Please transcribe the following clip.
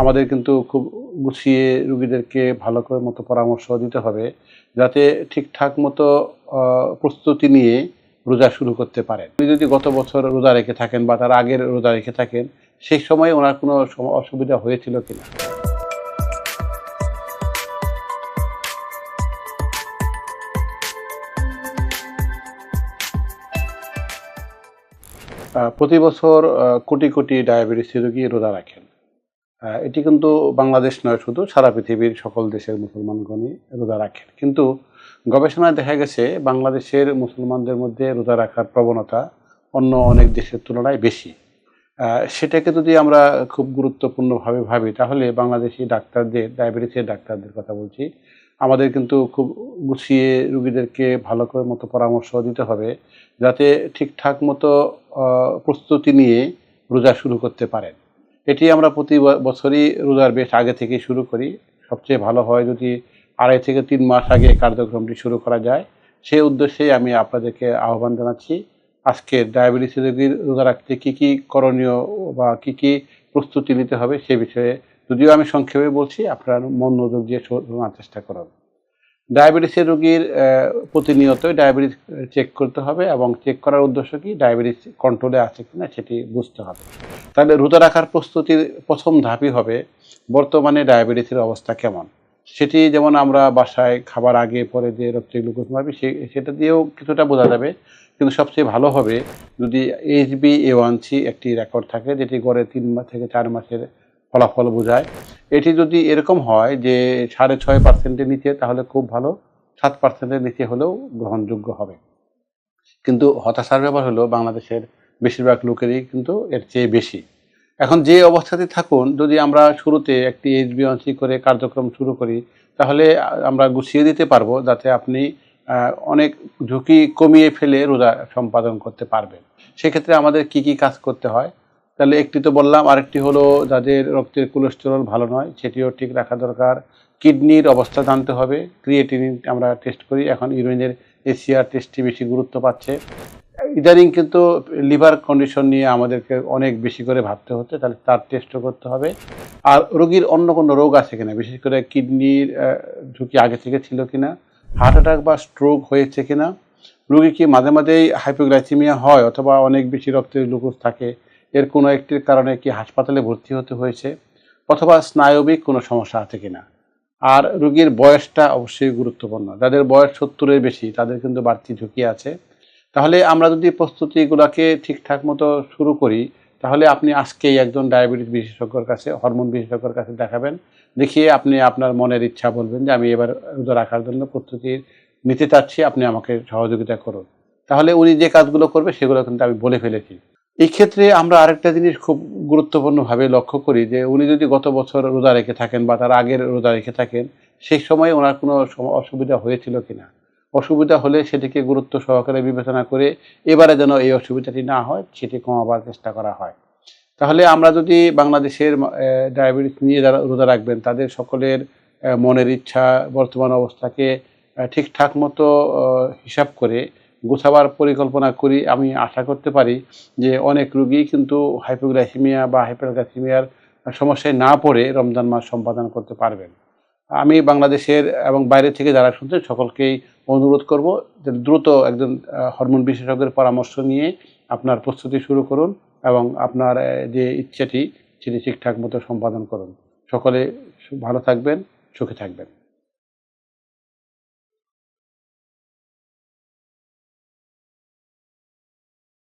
আমাদের কিন্তু খুব গুছিয়ে রুগীদেরকে ভালো করে মতো পরামর্শ দিতে হবে, যাতে ঠিকঠাক মতো প্রস্তুতি নিয়ে রোজা শুরু করতে পারেন। উনি যদি গত বছর রোজা রেখে থাকেন বা তার আগের রোজা রেখে থাকেন, সেই সময় ওনার কোনো অসুবিধা হয়েছিল কিনা? প্রতি বছর কোটি কোটি ডায়াবেটিস রোগী রোজা রাখেন। এটি কিন্তু বাংলাদেশ নয়, শুধু সারা পৃথিবীর সকল দেশের মুসলমানগণই রোজা রাখেন। কিন্তু গবেষণায় দেখা গেছে, বাংলাদেশের মুসলমানদের মধ্যে রোজা রাখার প্রবণতা অন্য অনেক দেশের তুলনায় বেশি। সেটাকে যদি আমরা খুব গুরুত্বপূর্ণভাবে ভাবি, তাহলে বাংলাদেশি ডাক্তারদের, ডায়াবেটিসের ডাক্তারদের কথা বলছি, আমাদের কিন্তু খুব গুছিয়ে রুগীদেরকে ভালো করে মতো পরামর্শ দিতে হবে, যাতে ঠিকঠাক মতো প্রস্তুতি নিয়ে রোজা শুরু করতে পারেন। এটি আমরা প্রতি বছরই রোজার বেশ আগে থেকে শুরু করি। সবচেয়ে ভালো হয় যদি আড়াই থেকে তিন মাস আগে কার্যক্রমটি শুরু করা যায়। সেই উদ্দেশ্যেই আমি আপনাদেরকে আহ্বান জানাচ্ছি, আজকে ডায়াবেটিস রোগীর রোজা রাখতে কী কী করণীয় বা কী কী প্রস্তুতি নিতে হবে সে বিষয়ে। যদিও আমি সংক্ষেপে বলছি, আপনারা মনোযোগ দিয়ে শো- শোনার চেষ্টা করুন। ডায়াবেটিসের রোগীর প্রতিনিয়তই ডায়াবেটিস চেক করতে হবে এবং চেক করার উদ্দেশ্য কি? ডায়াবেটিস কন্ট্রোলে আছে কিনা সেটি বুঝতে হবে। তাহলে রোজা রাখার প্রস্তুতির প্রথম ধাপই হবে বর্তমানে ডায়াবেটিসের অবস্থা কেমন? সেটি যেমন আমরা বাসায় খাবার আগে, পরে যে রক্তে গ্লুকোজ সে, সেটা দিয়েও কিছুটা বোঝা যাবে। কিন্তু সবচেয়ে ভালো হবে যদি এইচবি এ ওয়ান সি একটি রেকর্ড থাকে, যেটি গড়ে তিন মাস থেকে চার মাসের ফলাফল বোঝায়। এটি যদি এরকম হয় যে সাড়ে ছয় পার্সেন্টের নিচে, তাহলে খুব ভালো। সাত পার্সেন্টের নিচে হলেও গ্রহণযোগ্য হবে। কিন্তু হতাশার ব্যাপার হলো, বাংলাদেশের বেশিরভাগ লোকেরই কিন্তু এর চেয়ে বেশি। এখন যে অবস্থাতে থাকুন, যদি আমরা শুরুতে একটি এইচ এইচবিওয়ানসি করে কার্যক্রম শুরু করি, তাহলে আমরা গুছিয়ে দিতে পারব যাতে আপনি অনেক ঝুঁকি কমিয়ে ফেলে রোজা সম্পাদন করতে পারবেন। সেক্ষেত্রে আমাদের কি কি কাজ করতে হয়? তাহলে একটি তো বললাম, আরেকটি হলো যাদের রক্তের কোলেস্টেরল ভালো নয়, সেটিও ঠিক রাখা দরকার। কিডনির অবস্থা জানতে হবে ক্রিয়েটিনিন আমরা টেস্ট করি, এখন ইউরিনের এসিআর টেস্টটি বেশি গুরুত্ব পাচ্ছে। ইদানিং কিন্তু লিভার কন্ডিশন নিয়ে আমাদেরকে অনেক বেশি করে ভাবতে হচ্ছে, তাহলে তার টেস্টও করতে হবে। আর রোগীর অন্য কোনো রোগ আছে কিনা, বিশেষ করে কিডনির ঝুঁকি আগে থেকে ছিল কিনা হার্ট অ্যাটাক বা স্ট্রোক হয়েছে কিনা, রোগী কি মাঝে মাঝেই হাইপোগ্লাইসিমিয়া হয় অথবা অনেক বেশি রক্তের গ্লুকোজ থাকে? এর কোনো একটির কারণে কি হাসপাতালে ভর্তি হতে হয়েছে অথবা স্নায়বিক কোনো সমস্যা আছে কিনা? আর রোগীর বয়সটা অবশ্যই গুরুত্বপূর্ণ। যাদের বয়স সত্তরের বেশি, তাদের কিন্তু বাড়তি ঝুঁকি আছে। তাহলে আমরা যদি প্রস্তুতিগুলোকে ঠিকঠাক মতো শুরু করি, তাহলে আপনি আজকেই একজন ডায়াবেটিস বিশেষজ্ঞর কাছে, হরমোন বিশেষজ্ঞর কাছে দেখাবেন। দেখিয়ে আপনি আপনার মনের ইচ্ছা বলবেন যে, আমি এবার রোজা রাখার জন্য প্রস্তুতি নিতে চাচ্ছি, আপনি আমাকে সহযোগিতা করুন। তাহলে উনি যে কাজগুলো করবে, সেগুলো কিন্তু আমি বলে ফেলেছি। এই ক্ষেত্রে আমরা আরেকটা জিনিস খুব গুরুত্বপূর্ণভাবে লক্ষ্য করি যে উনি যদি গত বছর রোজা রেখে থাকেন বা তার আগের রোজা রেখে থাকেন, সেই সময় ওনার কোনো অসুবিধা হয়েছিল কিনা? অসুবিধা হলে সেটিকে গুরুত্ব সহকারে বিবেচনা করে এবারে যেন এই অসুবিধাটি না হয়, সেটি কমাবার চেষ্টা করা হয়। তাহলে আমরা যদি বাংলাদেশের ডায়াবেটিস নিয়ে যারা রোজা রাখবেন, তাদের সকলের মনের ইচ্ছা, বর্তমান অবস্থাকে ঠিকঠাক মতো হিসাব করে গোছাবার পরিকল্পনা করি, আমি আশা করতে পারি যে অনেক রুগী কিন্তু হাইপোগ্লাইসিমিয়া বা হাইপারগ্লাইসিমিয়ার সমস্যায় না পড়ে রমজান মাস সম্পাদন করতে পারবেন। আমি বাংলাদেশের এবং বাইরে থেকে যারা শুনছেন, সকলকেই অনুরোধ করব যে দ্রুত একজন হরমোন বিশেষজ্ঞের পরামর্শ নিয়ে আপনার প্রস্তুতি শুরু করুন এবং আপনার যে ইচ্ছেটি সেটি ঠিকঠাক মতো সম্পাদন করুন। সকলে ভালো থাকবেন, সুখে থাকবেন।